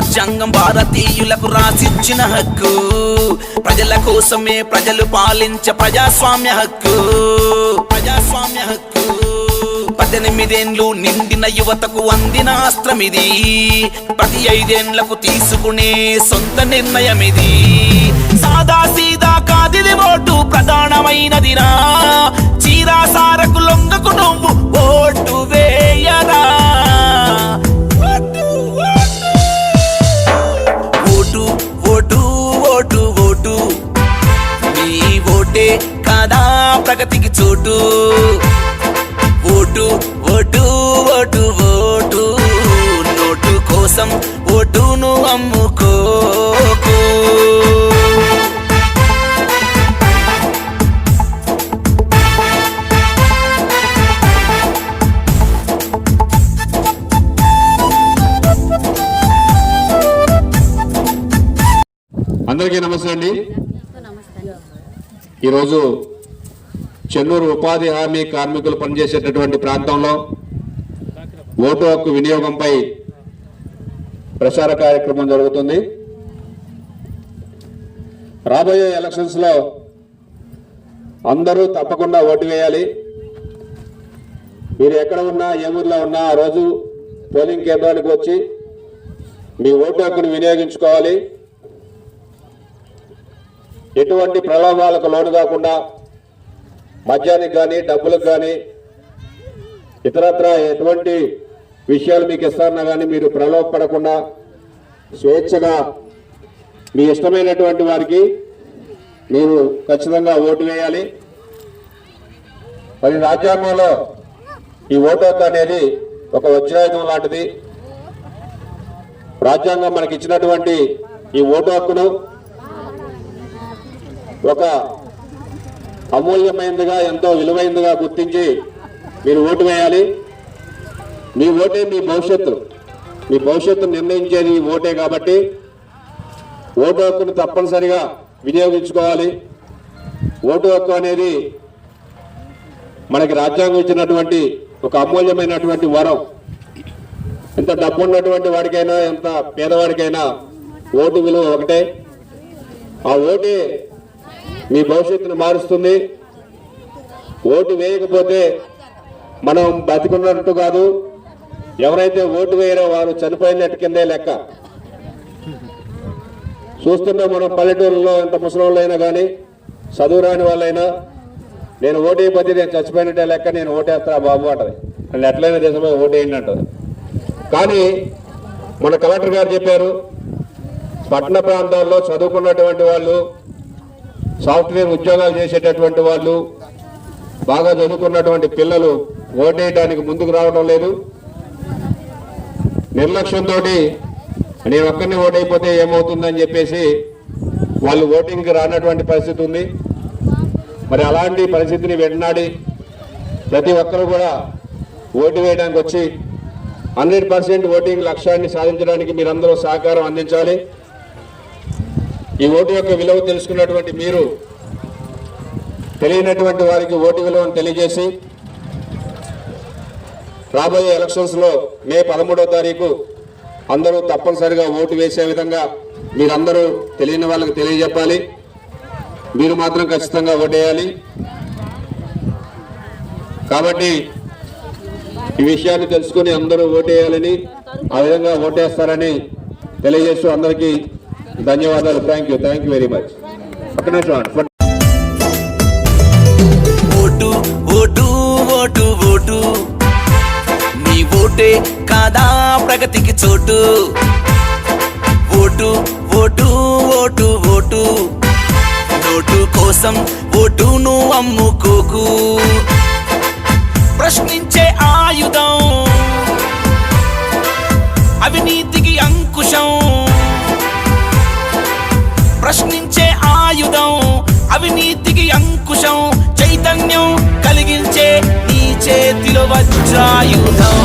రాజ్యాంగం భారతీయులకు రాసిచ్చిన హక్కు. ప్రజల కోసమే ప్రజలు పాలించే ప్రజాస్వామ్య హక్కు. ప్రజాస్వామ్య హక్కు. పద్దెనిమిదేండ్లు నిండిన యువతకు అందిన అస్త్రం ఇది. ప్రతి ఐదేండ్లకు తీసుకునే సొంత నిర్ణయం ఇది సాదా సీదా కాదిది ఓటు ప్రధానమైనదిరా. చీరా సారకు లొంగకు నువ్వు ఓటు నీ ఓటే కాదా ప్రగతికి చోటు. Vote vote vote vote. Note కోసం ఓటును అమ్ముకోకు. అందరికీ నమస్తే అండి. ఈరోజు చెన్నూరు ఉపాధి హామీ కార్మికులు పనిచేసేటటువంటి ప్రాంతంలో ఓటు హక్కు వినియోగంపై ప్రచార కార్యక్రమం జరుగుతుంది. రాబోయే ఎలక్షన్స్లో అందరూ తప్పకుండా ఓటు వేయాలి. మీరు ఎక్కడ ఉన్నా ఏ ఊర్లో ఉన్నా ఆ రోజు పోలింగ్ కేంద్రానికి వచ్చి మీ ఓటు హక్కును వినియోగించుకోవాలి. ఎటువంటి ప్రలోభాలకు లోను కాకుండా మద్యానికి కానీ డబ్బులకు కానీ ఇతరత్ర ఎటువంటి విషయాలు మీకు ఇస్తారన్నా కానీ మీరు ప్రలోభపడకుండా స్వేచ్ఛగా మీ ఇష్టమైనటువంటి వారికి మీరు ఖచ్చితంగా ఓటు వేయాలి. మరి రాజ్యాంగంలో ఈ ఓటు హక్కు అనేది ఒక వజ్రాయుధం లాంటిది. రాజ్యాంగం మనకి ఇచ్చినటువంటి ఈ ఓటు హక్కును ఒక అమూల్యమైనదిగా ఎంతో విలువైనదిగా గుర్తించి మీరు ఓటు వేయాలి. మీ ఓటే మీ భవిష్యత్తు. మీ భవిష్యత్తు నిర్ణయించేది ఈ ఓటే కాబట్టి ఓటు హక్కును తప్పనిసరిగా వినియోగించుకోవాలి. ఓటు హక్కు అనేది మనకి రాజ్యాంగం ఇచ్చినటువంటి ఒక అమూల్యమైనటువంటి వరం. ఎంత డబ్బు ఉన్నటువంటి వాడికైనా ఎంత పేదవాడికైనా ఓటు విలువ ఒకటే. ఆ ఓటే మీ భవిష్యత్తును మారుస్తుంది. ఓటు వేయకపోతే మనం బతికున్నట్టు కాదు. ఎవరైతే ఓటు వేయరో వారు చనిపోయినట్టు కిందే లెక్క. చూస్తున్నా మనం పల్లెటూరులో ఎంత ముసలివాళ్ళైనా కానీ చదువు రాని వాళ్ళైనా నేను ఓటు నేను చచ్చిపోయినట్టే లెక్క నేను ఓటేస్తా బాబు అంటది. నేను ఎట్లయినా దేశంలో ఓటు అంటది. కానీ మన కలెక్టర్ గారు చెప్పారు పట్టణ ప్రాంతాల్లో చదువుకున్నటువంటి వాళ్ళు సాఫ్ట్వేర్ ఉద్యోగాలు చేసేటటువంటి వాళ్ళు బాగా చదువుకున్నటువంటి పిల్లలు ఓటేయడానికి ముందుకు రావడం లేదు. నిర్లక్ష్యంతో నేను ఒక్కరిని ఓటైపోతే ఏమవుతుందని చెప్పేసి వాళ్ళు ఓటింగ్కి రానటువంటి పరిస్థితి ఉంది. మరి అలాంటి పరిస్థితిని వెంటనాడి ప్రతి ఒక్కరు కూడా ఓటు వేయడానికి వచ్చి హండ్రెడ్ పర్సెంట్ ఓటింగ్ లక్ష్యాన్ని సాధించడానికి మీరందరూ సహకారం అందించాలి. ఈ ఓటు యొక్క విలువ తెలుసుకున్నటువంటి మీరు తెలియనటువంటి వారికి ఓటు విలువను తెలియజేసి రాబోయే ఎలక్షన్స్లో మే పదమూడవ తారీఖు అందరూ తప్పనిసరిగా ఓటు వేసే విధంగా మీరందరూ తెలియని వాళ్ళకి తెలియజెప్పాలి. మీరు మాత్రం ఖచ్చితంగా ఓటేయాలి. కాబట్టి ఈ విషయాన్ని తెలుసుకుని అందరూ ఓటేయాలని ఆ విధంగా ఓటేస్తారని తెలియజేస్తూ అందరికీ ధన్యవాదాలు. Thank you thank you very much పక్కన ఓటు ఓటు ఓటు ఓటు. నీ ఓటే కాదా ప్రగతికి చోటు? Vote vote vote vote. Note కోసం ఓటును అమ్ముకోకు. ప్రశ్నించే ఆయుధం అవినీతికి అంకుశం. ప్రశ్నించే ఆయుధం అవినీతికి అంకుశం చైతన్యం కలిగించే నీ చేతిలో వజ్రాయుధం